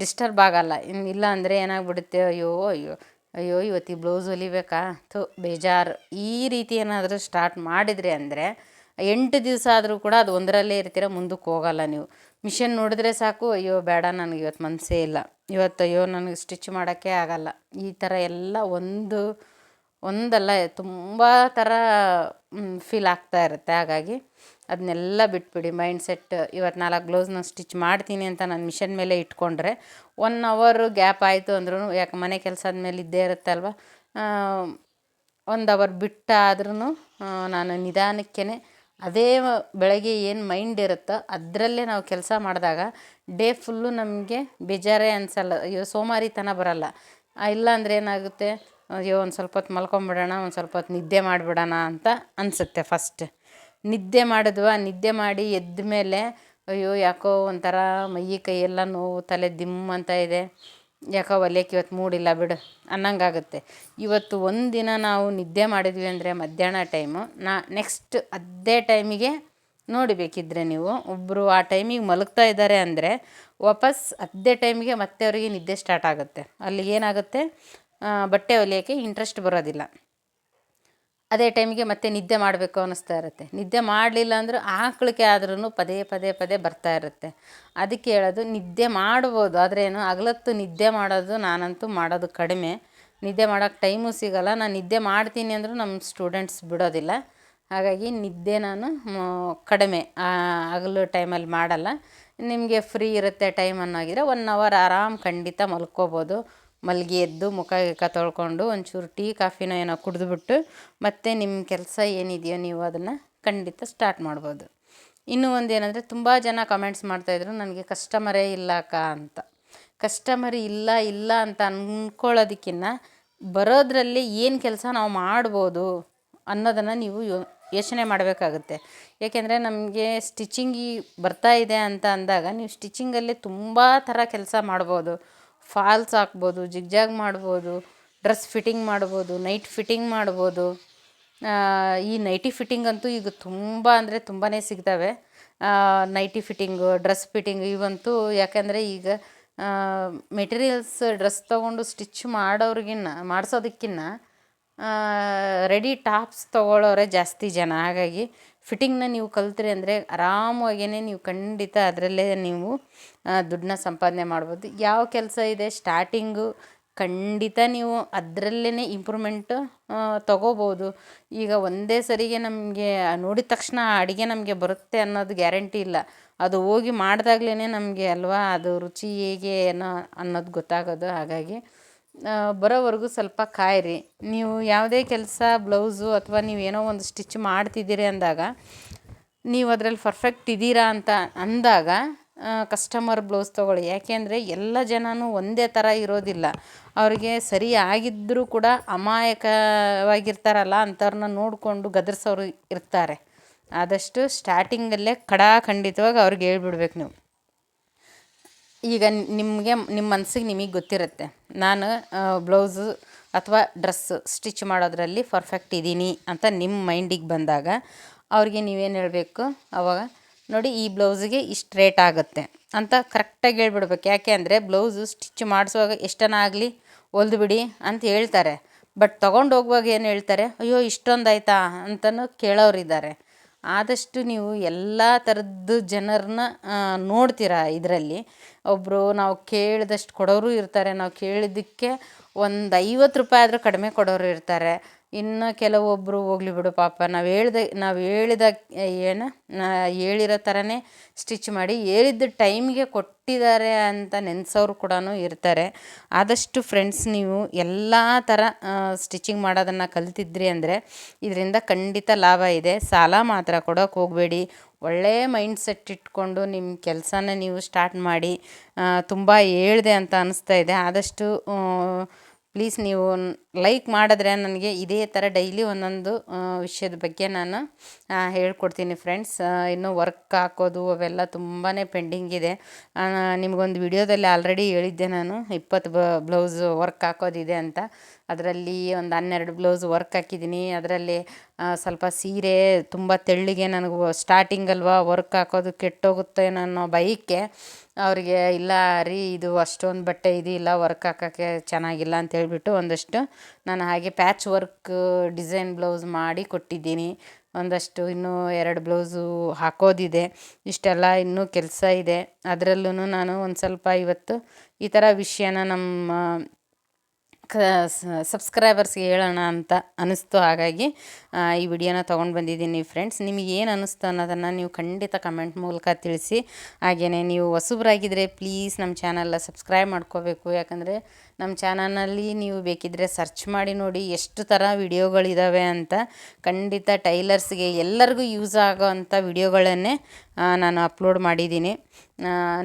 ಡಿಸ್ಟರ್ಬ್ ಆಗಲ್ಲ. ಇನ್ನು ಇಲ್ಲ ಅಂದರೆ ಏನಾಗ್ಬಿಡುತ್ತೆ? ಅಯ್ಯೋ ಅಯ್ಯೋ ಅಯ್ಯೋ, ಇವತ್ತು ಈ ಬ್ಲೌಸ್ ಹೊಲಿಬೇಕಾ? ಥು, ಬೇಜಾರು. ಈ ರೀತಿ ಏನಾದರೂ ಸ್ಟಾರ್ಟ್ ಮಾಡಿದರೆ ಅಂದರೆ ಎಂಟು ದಿವಸ ಆದರೂ ಕೂಡ ಅದು ಒಂದರಲ್ಲೇ ಇರ್ತೀರ, ಮುಂದಕ್ಕೆ ಹೋಗಲ್ಲ ನೀವು. ಮಿಷನ್ ನೋಡಿದ್ರೆ ಸಾಕು, ಅಯ್ಯೋ ಬೇಡ ನನಗೆ ಇವತ್ತು ಮನಸ್ಸೇ ಇಲ್ಲ. ಇವತ್ತು ಅಯ್ಯೋ ನನಗೆ ಸ್ಟಿಚ್ ಮಾಡೋಕ್ಕೆ ಆಗಲ್ಲ. ಈ ಥರ ಎಲ್ಲ ಒಂದು, ಒಂದಲ್ಲ, ತುಂಬ ಥರ ಫೀಲ್ ಆಗ್ತಾ ಇರುತ್ತೆ. ಹಾಗಾಗಿ ಅದನ್ನೆಲ್ಲ ಬಿಟ್ಬಿಡಿ. ಮೈಂಡ್ ಸೆಟ್ ಇವತ್ತು ನಾಲ್ಕು ಬ್ಲೌಸ್ನ ಸ್ಟಿಚ್ ಮಾಡ್ತೀನಿ ಅಂತ ನಾನು ಮಿಷನ್ ಮೇಲೆ ಇಟ್ಕೊಂಡ್ರೆ ಒನ್ ಅವರು ಗ್ಯಾಪ್ ಆಯಿತು ಅಂದ್ರೂ, ಯಾಕೆ ಮನೆ ಕೆಲಸದ ಮೇಲೆ ಇದ್ದೇ ಇರುತ್ತಲ್ವ ಒಂದು ಅವರ್ ಬಿಟ್ಟಾದ್ರೂ ನಾನು ನಿಧಾನಕ್ಕೆ ಅದೇ ಬೆಳಗ್ಗೆ ಏನು ಮೈಂಡ್ ಇರುತ್ತೋ ಅದರಲ್ಲೇ ನಾವು ಕೆಲಸ ಮಾಡಿದಾಗ ಡೇ ಫುಲ್ಲು ನಮಗೆ ಬೇಜಾರೇ ಅನಿಸಲ್ಲ. ಅಯ್ಯೋ ಸೋಮಾರಿತನ ಬರಲ್ಲ. ಇಲ್ಲ ಅಂದರೆ ಏನಾಗುತ್ತೆ? ಅಯ್ಯೋ, ಒಂದು ಸ್ವಲ್ಪ ಹೊತ್ತು ಮಲ್ಕೊಂಬಿಡೋಣ, ಒಂದು ಸ್ವಲ್ಪ ಹೊತ್ತು ನಿದ್ದೆ ಮಾಡಿಬಿಡೋಣ ಅಂತ ಅನಿಸುತ್ತೆ ಫಸ್ಟ್ ನಿದ್ದೆ ಮಾಡಿದ್ವಾ? ನಿದ್ದೆ ಮಾಡಿ ಎದ್ದ ಮೇಲೆ ಅಯ್ಯೋ, ಯಾಕೋ ಒಂಥರ ಮೈ ಕೈ ಎಲ್ಲ ನೋವು, ತಲೆ ದಿಮ್ ಅಂತ ಇದೆ. ಯಾಕೋ ಒಲೆಕ್ಕೆ ಇವತ್ತು ಮೂಡಿಲ್ಲ ಬಿಡು, ಅನ್ನಂಗಾಗುತ್ತೆ. ಇವತ್ತು ಒಂದಿನ ನಾವು ನಿದ್ದೆ ಮಾಡಿದ್ವಿ ಅಂದರೆ ಮಧ್ಯಾಹ್ನ ಟೈಮು ನಾ ನೆಕ್ಸ್ಟ್ ಅದೇ ಟೈಮಿಗೆ ನೋಡಿ ಬೇಕಿದ್ದರೆ ನೀವು ಒಬ್ಬರು ಆ ಟೈಮಿಗೆ ಮಲಗ್ತಾ ಇದ್ದಾರೆ ಅಂದರೆ ವಾಪಸ್ ಅದೇ ಟೈಮಿಗೆ ಮತ್ತೆ ಅವರಿಗೆ ನಿದ್ದೆ ಸ್ಟಾರ್ಟ್ ಆಗುತ್ತೆ. ಅಲ್ಲಿ ಏನಾಗುತ್ತೆ? ಬಟ್ಟೆ ಹೊಲಿಯೋಕ್ಕೆ ಇಂಟ್ರೆಸ್ಟ್ ಬರೋದಿಲ್ಲ. ಅದೇ ಟೈಮಿಗೆ ಮತ್ತೆ ನಿದ್ದೆ ಮಾಡಬೇಕು ಅನ್ನಿಸ್ತಾ ಇರುತ್ತೆ. ನಿದ್ದೆ ಮಾಡಲಿಲ್ಲ ಅಂದರೂ ಆಕಳಿಕೆ ಆದ್ರೂ ಪದೇ ಪದೇ ಪದೇ ಬರ್ತಾ ಇರುತ್ತೆ. ಅದಕ್ಕೆ ಹೇಳೋದು, ನಿದ್ದೆ ಮಾಡ್ಬೋದು, ಆದರೆ ಏನು ನಿದ್ದೆ ಮಾಡೋದು ನಾನಂತೂ ಮಾಡೋದು ಕಡಿಮೆ. ನಿದ್ದೆ ಮಾಡೋಕ್ಕೆ ಟೈಮು ಸಿಗಲ್ಲ. ನಾನು ನಿದ್ದೆ ಮಾಡ್ತೀನಿ ಅಂದರೂ ನಮ್ಮ ಸ್ಟೂಡೆಂಟ್ಸ್ ಬಿಡೋದಿಲ್ಲ. ಹಾಗಾಗಿ ನಿದ್ದೆ ನಾನು ಕಡಿಮೆ. ಹಗಲು ಟೈಮಲ್ಲಿ ಮಾಡಲ್ಲ. ನಿಮಗೆ ಫ್ರೀ ಇರುತ್ತೆ ಟೈಮ್ ಅನ್ನೋಗಿದ್ರೆ ಒನ್ ಅವರ್ ಆರಾಮ್ ಖಂಡಿತ ಮಲ್ಕೋಬೋದು. ಮಲಗಿ ಎದ್ದು ಮುಖ ಗಿಖ ತೊಳ್ಕೊಂಡು ಒಂಚೂರು ಟೀ, ಕಾಫಿನೋ ಏನೋ ಕುಡಿದ್ಬಿಟ್ಟು ಮತ್ತೆ ನಿಮ್ಮ ಕೆಲಸ ಏನಿದೆಯೋ ನೀವು ಅದನ್ನು ಖಂಡಿತ ಸ್ಟಾರ್ಟ್ ಮಾಡ್ಬೋದು. ಇನ್ನೂ ಒಂದು ಏನಂದರೆ ತುಂಬ ಜನ ಕಮೆಂಟ್ಸ್ ಮಾಡ್ತಾಯಿದ್ರು ನನಗೆ ಕಸ್ಟಮರೇ ಇಲ್ಲ ಅಕ್ಕ ಅಂತ. ಕಸ್ಟಮರ್ ಇಲ್ಲ ಇಲ್ಲ ಅಂತ ಅಂದ್ಕೊಳ್ಳೋದಕ್ಕಿಂತ ಬರೋದ್ರಲ್ಲಿ ಏನು ಕೆಲಸ ನಾವು ಮಾಡ್ಬೋದು ಅನ್ನೋದನ್ನು ನೀವು ಯೋಚನೆ ಮಾಡಬೇಕಾಗುತ್ತೆ. ಏಕೆಂದರೆ ನಮಗೆ ಸ್ಟಿಚಿಂಗಿ ಬರ್ತಾ ಇದೆ ಅಂತ ಅಂದಾಗ ನೀವು ಸ್ಟಿಚಿಂಗಲ್ಲಿ ತುಂಬ ಥರ ಕೆಲಸ ಮಾಡ್ಬೋದು. ಫಾಲ್ಸ್ ಹಾಕ್ಬೋದು ಜಿಗ್ಜಾಗ್ ಮಾಡ್ಬೋದು ಡ್ರೆಸ್ ಫಿಟ್ಟಿಂಗ್ ಮಾಡ್ಬೋದು ನೈಟ್ ಫಿಟ್ಟಿಂಗ್ ಮಾಡ್ಬೋದು. ಈ ನೈಟಿ ಫಿಟ್ಟಿಂಗ್ ಅಂತೂ ಈಗ ತುಂಬ ಅಂದರೆ ತುಂಬಾ ಸಿಗ್ತವೆ. ನೈಟಿ ಫಿಟ್ಟಿಂಗು ಡ್ರೆಸ್ ಫಿಟ್ಟಿಂಗ್ ಇವಂತೂ ಯಾಕೆಂದರೆ ಈಗ ಮೆಟೀರಿಯಲ್ಸ್ ಡ್ರೆಸ್ ತೊಗೊಂಡು ಸ್ಟಿಚ್ ಮಾಡೋರ್ಗಿನ್ನ ಮಾಡಿಸೋದಕ್ಕಿನ್ನ ರೆಡಿ ಟಾಪ್ಸ್ ತೊಗೊಳ್ಳೋರೆ ಜಾಸ್ತಿ ಜನ. ಹಾಗಾಗಿ ಫಿಟ್ಟಿಂಗ್ನ ನೀವು ಕಲ್ತ್ರಿ ಅಂದರೆ ಆರಾಮಾಗೇ ನೀವು ಖಂಡಿತ ಅದರಲ್ಲೇ ನೀವು ದುಡ್ಡನ್ನ ಸಂಪಾದನೆ ಮಾಡ್ಬೋದು. ಯಾವ ಕೆಲಸ ಇದೆ ಸ್ಟಾರ್ಟಿಂಗು ಖಂಡಿತ ನೀವು ಅದರಲ್ಲೇ ಇಂಪ್ರೂವ್ಮೆಂಟು ತೊಗೋಬೋದು. ಈಗ ಒಂದೇ ಸರಿಗೆ ನಮಗೆ ನೋಡಿದ ತಕ್ಷಣ ಅಡುಗೆ ನಮಗೆ ಬರುತ್ತೆ ಅನ್ನೋದು ಗ್ಯಾರಂಟಿ ಇಲ್ಲ. ಅದು ಹೋಗಿ ಮಾಡಿದಾಗ್ಲೇ ನಮಗೆ ಅಲ್ವಾ ಅದು ರುಚಿ ಹೇಗೆ ಏನೋ ಅನ್ನೋದು ಗೊತ್ತಾಗೋದು. ಹಾಗಾಗಿ ಆ, ಬರೋವರೆಗೂ ಸ್ವಲ್ಪ ಕಾಯಿರಿ. ನೀವು ಯಾವುದೇ ಕೆಲಸ, ಬ್ಲೌಸು ಅಥವಾ ನೀವು ಏನೋ ಒಂದು ಸ್ಟಿಚ್ ಮಾಡ್ತಿದ್ದೀರಿ ಅಂದಾಗ, ನೀವು ಅದರಲ್ಲಿ ಪರ್ಫೆಕ್ಟ್ ಇದ್ದೀರಾ ಅಂತ ಅಂದಾಗ ಕಸ್ಟಮರ್ ಬ್ಲೌಸ್ ತೊಗೊಳ್ಳಿ. ಯಾಕೆಂದರೆ ಎಲ್ಲ ಜನನೂ ಒಂದೇ ಥರ ಇರೋದಿಲ್ಲ. ಅವರಿಗೆ ಸರಿ ಆಗಿದ್ದರೂ ಕೂಡ ಅಮಾಯಕವಾಗಿರ್ತಾರಲ್ಲ ಅಂಥವ್ರನ್ನ ನೋಡಿಕೊಂಡು ಗದರ್ಸೋರು ಇರ್ತಾರೆ. ಆದಷ್ಟು ಸ್ಟಾರ್ಟಿಂಗಲ್ಲೇ ಖಡಾಖಂಡಿತವಾಗಿ ಅವ್ರಿಗೆ ಹೇಳ್ಬಿಡ್ಬೇಕು ನೀವು. ಈಗ ನಿಮಗೆ ನಿಮ್ಮ ಮನಸ್ಸಿಗೆ ನಿಮಗೆ ಗೊತ್ತಿರುತ್ತೆ. ನಾನು ಬ್ಲೌಸು ಅಥವಾ ಡ್ರೆಸ್ ಸ್ಟಿಚ್ ಮಾಡೋದ್ರಲ್ಲಿ ಪರ್ಫೆಕ್ಟ್ ಇದ್ದೀನಿ ಅಂತ ನಿಮ್ಮ ಮೈಂಡಿಗೆ ಬಂದಾಗ ಅವ್ರಿಗೆ ನೀವೇನು ಹೇಳಬೇಕು? ಅವಾಗ, ನೋಡಿ, ಈ ಬ್ಲೌಸಿಗೆ ಇಷ್ಟು ರೇಟ್ ಆಗುತ್ತೆ ಅಂತ ಕರೆಕ್ಟಾಗಿ ಹೇಳ್ಬಿಡ್ಬೇಕು. ಯಾಕೆ ಅಂದರೆ ಬ್ಲೌಸು ಸ್ಟಿಚ್ ಮಾಡಿಸುವಾಗ ಎಷ್ಟನ ಆಗಲಿ ಹೊಲ್ದು ಬಿಡಿ ಅಂತ ಹೇಳ್ತಾರೆ. ಬಟ್ ತೊಗೊಂಡು ಹೋಗುವಾಗ ಏನು ಹೇಳ್ತಾರೆ? ಅಯ್ಯೋ, ಇಷ್ಟೊಂದು ಆಯ್ತಾ? ಅಂತಲೂ ಕೇಳೋರಿದ್ದಾರೆ. ಆದಷ್ಟು ನೀವು ಎಲ್ಲ ಥರದ್ದು ಜನರನ್ನ ನೋಡ್ತೀರ ಇದರಲ್ಲಿ? ಒಬ್ಬರು ನಾವು ಕೇಳಿದಷ್ಟು ಕೊಡೋರು ಇರ್ತಾರೆ. ನಾವು ಕೇಳಿದ್ದಕ್ಕೆ ಒಂದು ಐವತ್ತು ರೂಪಾಯಿ ಆದರೂ ಕಡಿಮೆ ಕೊಡೋರು ಇರ್ತಾರೆ. ಇನ್ನು ಕೆಲವೊಬ್ಬರು ಹೋಗ್ಲಿ ಬಿಡು ಪಾಪ. ನಾವು ಹೇಳ್ದೆ, ನಾವು ಹೇಳಿದ, ಏನು ಹೇಳಿರೋ ಥರನೇ ಸ್ಟಿಚ್ ಮಾಡಿ ಹೇಳಿದ್ದ ಟೈಮ್ಗೆ ಕೊಟ್ಟಿದ್ದಾರೆ ಅಂತ ನೆನೆಸೋರು ಕೂಡ ಇರ್ತಾರೆ. ಆದಷ್ಟು ಫ್ರೆಂಡ್ಸ್ ನೀವು ಎಲ್ಲ ಥರ ಸ್ಟಿಚಿಂಗ್ ಮಾಡೋದನ್ನು ಕಲ್ತಿದ್ರಿ ಅಂದರೆ ಇದರಿಂದ ಖಂಡಿತ ಲಾಭ ಇದೆ. ಸಾಲ ಮಾತ್ರ ಕೊಡೋಕೆ ಹೋಗಬೇಡಿ. ಒಳ್ಳೆಯ ಮೈಂಡ್ ಸೆಟ್ ಇಟ್ಕೊಂಡು ನಿಮ್ಮ ಕೆಲಸನ ನೀವು ಸ್ಟಾರ್ಟ್ ಮಾಡಿ ತುಂಬ ಹೇಳಿದೆ ಅಂತ ಅನಿಸ್ತಾ ಇದೆ. ಆದಷ್ಟು ಪ್ಲೀಸ್ ನೀವು ಲೈಕ್ ಮಾಡಿದ್ರೆ ನನಗೆ ಇದೇ ಥರ ಡೈಲಿ ಒಂದೊಂದು ವಿಷಯದ ಬಗ್ಗೆ ನಾನು ಹೇಳ್ಕೊಡ್ತೀನಿ ಫ್ರೆಂಡ್ಸ್. ಇನ್ನು ವರ್ಕ್ ಹಾಕೋದು ಅವೆಲ್ಲ ತುಂಬಾ ಪೆಂಡಿಂಗ್ ಇದೆ. ನಿಮಗೊಂದು ವಿಡಿಯೋದಲ್ಲಿ ಆಲ್ರೆಡಿ ಹೇಳಿದ್ದೆ ನಾನು, ಇಪ್ಪತ್ತು ಬ್ಲೌಸ್ ವರ್ಕ್ ಹಾಕೋದಿದೆ ಅಂತ. ಅದರಲ್ಲಿ ಒಂದು ಹನ್ನೆರಡು ಬ್ಲೌಸ್ ವರ್ಕ್ ಹಾಕಿದ್ದೀನಿ. ಅದರಲ್ಲಿ ಸ್ವಲ್ಪ ಸೀರೆ ತುಂಬ ತೆಳ್ಳಗೆ ನನಗೆ ಸ್ಟಾರ್ಟಿಂಗ್ ಅಲ್ವಾ ವರ್ಕ್ ಹಾಕೋದು ಕೆಟ್ಟೋಗುತ್ತೆ ಅನ್ನೋ ಭಯಕ್ಕೆ ಅವರಿಗೆ, ಇಲ್ಲ ರೀ ಇದು ಅಷ್ಟೊಂದು ಬಟ್ಟೆ ಇದಿಲ್ಲ ವರ್ಕ್ ಹಾಕೋಕ್ಕೆ ಚೆನ್ನಾಗಿಲ್ಲ ಅಂತ ಹೇಳಿಬಿಟ್ಟು ಒಂದಷ್ಟು ನಾನು ಹಾಗೆ ಪ್ಯಾಚ್ ವರ್ಕ್ ಡಿಸೈನ್ ಬ್ಲೌಸ್ ಮಾಡಿ ಕೊಟ್ಟಿದ್ದೀನಿ. ಒಂದಷ್ಟು ಇನ್ನೂ ಎರಡು ಬ್ಲೌಸು ಹಾಕೋದಿದೆ. ಇಷ್ಟೆಲ್ಲ ಇನ್ನೂ ಕೆಲಸ ಇದೆ. ಅದರಲ್ಲೂ ನಾನು ಒಂದು ಸ್ವಲ್ಪ ಇವತ್ತು ಈ ಥರ ವಿಷಯನ ನಮ್ಮ ಕ ಸಬ್ಸ್ಕ್ರೈಬರ್ಸ್ಗೆ ಹೇಳೋಣ ಅಂತ ಅನ್ನಿಸ್ತು. ಹಾಗಾಗಿ ಈ ವಿಡಿಯೋನ ತೊಗೊಂಡು ಬಂದಿದ್ದೀನಿ ಫ್ರೆಂಡ್ಸ್ ನಿಮಗೆ ಏನು ಅನ್ನಿಸ್ತು ಅನ್ನೋದನ್ನು ನೀವು ಖಂಡಿತ ಕಮೆಂಟ್ ಮೂಲಕ ತಿಳಿಸಿ. ಹಾಗೆಯೇ ನೀವು ಹೊಸಬ್ರಾಗಿದ್ದರೆ ಪ್ಲೀಸ್ ನಮ್ಮ ಚಾನಲ್ನ ಸಬ್ಸ್ಕ್ರೈಬ್ ಮಾಡ್ಕೋಬೇಕು. ಯಾಕಂದರೆ ನಮ್ಮ ಚಾನಲ್ನಲ್ಲಿ ನೀವು ಬೇಕಿದ್ದರೆ ಸರ್ಚ್ ಮಾಡಿ ನೋಡಿ ಎಷ್ಟು ಥರ ವಿಡಿಯೋಗಳಿದ್ದಾವೆ ಅಂತ ಖಂಡಿತ ಟೈಲರ್ಸ್ಗೆ ಎಲ್ಲರಿಗೂ ಯೂಸ್ ಆಗೋ ಅಂಥ ವಿಡಿಯೋಗಳನ್ನೇ ನಾನು ಅಪ್ಲೋಡ್ ಮಾಡಿದ್ದೀನಿ.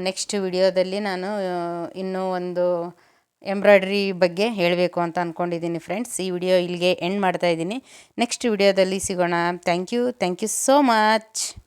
ನೆಕ್ಸ್ಟ್ ವಿಡಿಯೋದಲ್ಲಿ ನಾನು ಇನ್ನೂ ಒಂದು ಎಂಬ್ರಾಯ್ಡ್ರಿ ಬಗ್ಗೆ ಹೇಳಬೇಕು ಅಂತ ಅಂದ್ಕೊಂಡಿದ್ದೀನಿ ಫ್ರೆಂಡ್ಸ್ ಈ ವಿಡಿಯೋ ಇಲ್ಲಿಗೆ ಎಂಡ್ ಮಾಡ್ತಾ ಇದ್ದೀನಿ. ನೆಕ್ಸ್ಟ್ ವಿಡಿಯೋದಲ್ಲಿ ಸಿಗೋಣ. Thank you thank you so much